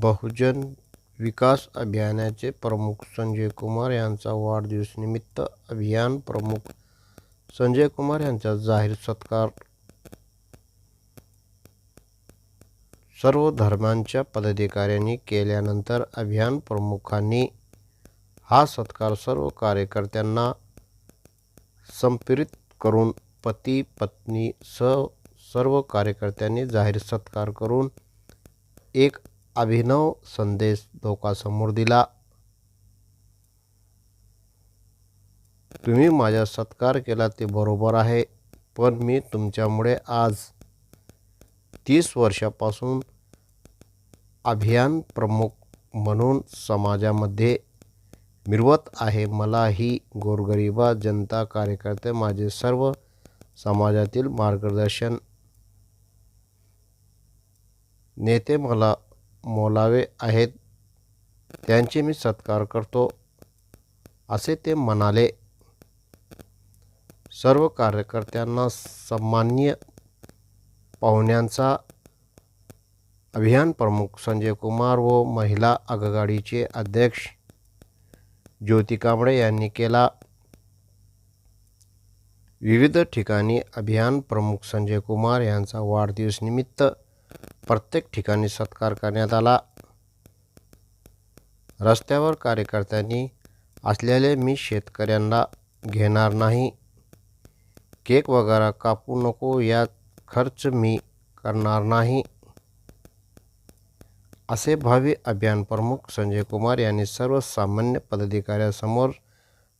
बहुजन विकास अभियानाचे प्रमुख संजय कुमार यांचा वाढदिवसनिमित्त अभियान प्रमुख संजय कुमार यांचा जाहीर सत्कार. सर्व धर्मांच्या पदाधिकाऱ्यांनी केल्यानंतर अभियान प्रमुखांनी हा सत्कार सर्व कार्यकर्त्यांना संप्रेरित करून पती पत्नी सह सर्व कार्यकर्त्यांनी जाहीर सत्कार करून एक अभिनव संदेश लोकांसमोर दिला. तुम्ही माझा सत्कार केला ते बरोबर आहे पण मी तुमच्यामुळे आज तीस वर्षापासून अभियान प्रमुख म्हणून समाजामध्ये मिरवत आहे. मला ही गोरगरिबा जनता कार्यकर्ते माझे सर्व समाजातील मार्गदर्शन नेते मला मोलावे आहेत. त्यांचे मी सत्कार करतो असे ते म्हणाले. सर्व कार्यकर्त्यांना सन्मान्य पाहुण्यांचा अभियान प्रमुख संजय कुमार व महिला आघाडीचे अध्यक्ष ज्योती कांबळे यांनी केला. विविध ठिकाणी अभियान प्रमुख संजय कुमार यांचा वाढदिवसनिमित्त प्रत्येक ठिकाणी सत्कार करण्यात आला. रस्त्यावर कार्यकर्त्यांनी असलेले मी शेतकऱ्यांना घेणार नाही. केक वगैरे कापू नको यात खर्च मी करणार नाही. असे भावी अभियान प्रमुख संजय कुमार यांनी सर्वसामान्य पदाधिकाऱ्यांसमोर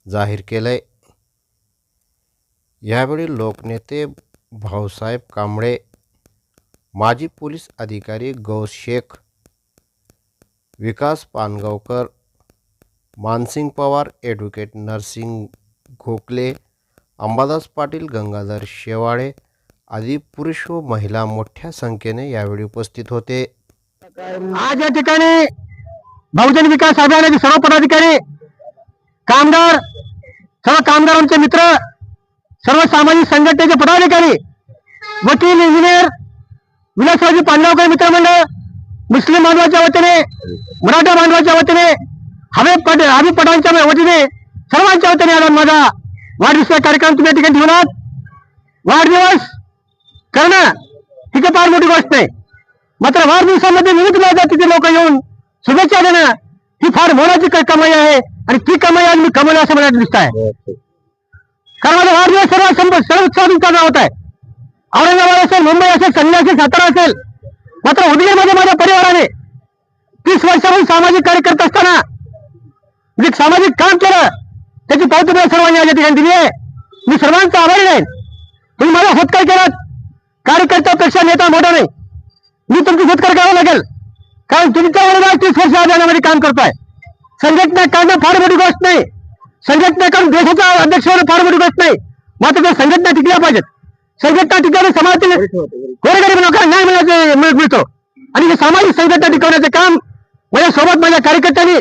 जाहीर केले यावेळी लोकनेते भाऊसाहेब कांबळे माजी पोलीस अधिकारी गौस शेख विकास पानगावकर मानसिंग पवार ॲडव्होकेट नरसिंग गोखले अंबादास पाटील गंगाधर शेवाळे आदी पुरुष व महिला मोठ्या संख्येने यावेळी उपस्थित होते. आज या ठिकाणी बहुजन विकास अभियानाचे सर्व पदाधिकारी कामगार सर्व कामगारांचे मित्र सर्व सामाजिक संघटनेचे पदाधिकारी वकील इंजिनियर विलासरावजी पांडवकर मित्रमंडळ? मुस्लिम बांधवाच्या वतीने मराठा बांधवाच्या वतीने हवे पट हवी पटांच्या वतीने सर्वांच्या वतीने आला माझा वाढदिवसाचा कार्यक्रम. तुम्ही या ठिकाणी ठेवून आहात. वाढदिवस करणं ही काही फार मोठी गोष्ट आहे. मात्र वाढदिवसामध्ये विविध तिथे लोक येऊन शुभेच्छा देणं ही फार मोलाची कमाई आहे आणि ती कमाई आज मी कमवली असं मला दिसत आहे. कारण माझा वाढदिवस सर्व सर्व उत्साहातून साजरा होत आहे. औरंगाबाद असेल मुंबई असेल संध्या असेल सातारा असेल मात्र उदगीरमध्ये माझ्या परिवाराने तीस वर्षाहून सामाजिक कार्य करत असताना म्हणजे जे सामाजिक काम केलं त्याची पावती सर्वांनी आज या ठिकाणी दिली आहे. मी सर्वांचा आभारी राहीन. तुम्ही माझा सत्कार केलात. कार्यकर्त्यापेक्षा नेता मोठा नाही. मी तुमची सत्कार करावा लागेल. कारण तुमच्या वडिला तीस वर्ष अभियानामध्ये काम करताय. संघटना काढणं फार मोठी गोष्ट नाही. संघटना काढून देशाचा अध्यक्ष होणं फार मोठी गोष्ट नाही. मात्र त्या संघटना टिकल्या पाहिजेत. संघटना टिकवणे समाजातील गोरगरीब लोकांना न्याय मिळण्याचे मिळतो. आणि हे सामाजिक संघटना टिकवण्याचे काम माझ्यासोबत माझ्या कार्यकर्त्यांनी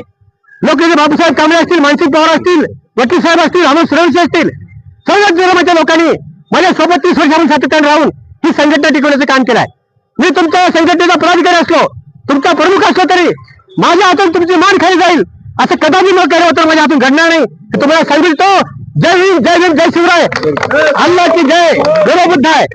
लोकनेते बाबूसाहेब कांबळे असतील मानसिक पवार असतील वकील साहेब असतील अमोल सुरवंशी असतील सर्व धर्माच्या लोकांनी माझ्यासोबत तीस वर्षापासून सातत्याने राहून ही संघटना टिकवण्याचं काम केलं आहे. मी तुमच्या संघटनेचा पदाधिकारी असलो तुमचा प्रमुख असलो तरी माझ्या हातून तुमची मान खाली जाईल असं कदाचित न केलं होतं माझ्या हातून घडणार नाही. तुम्हाला सांगितलं जय हिंद जय भीम जय शिवराय. अल्लाह की जय गुरु बुद्ध आहे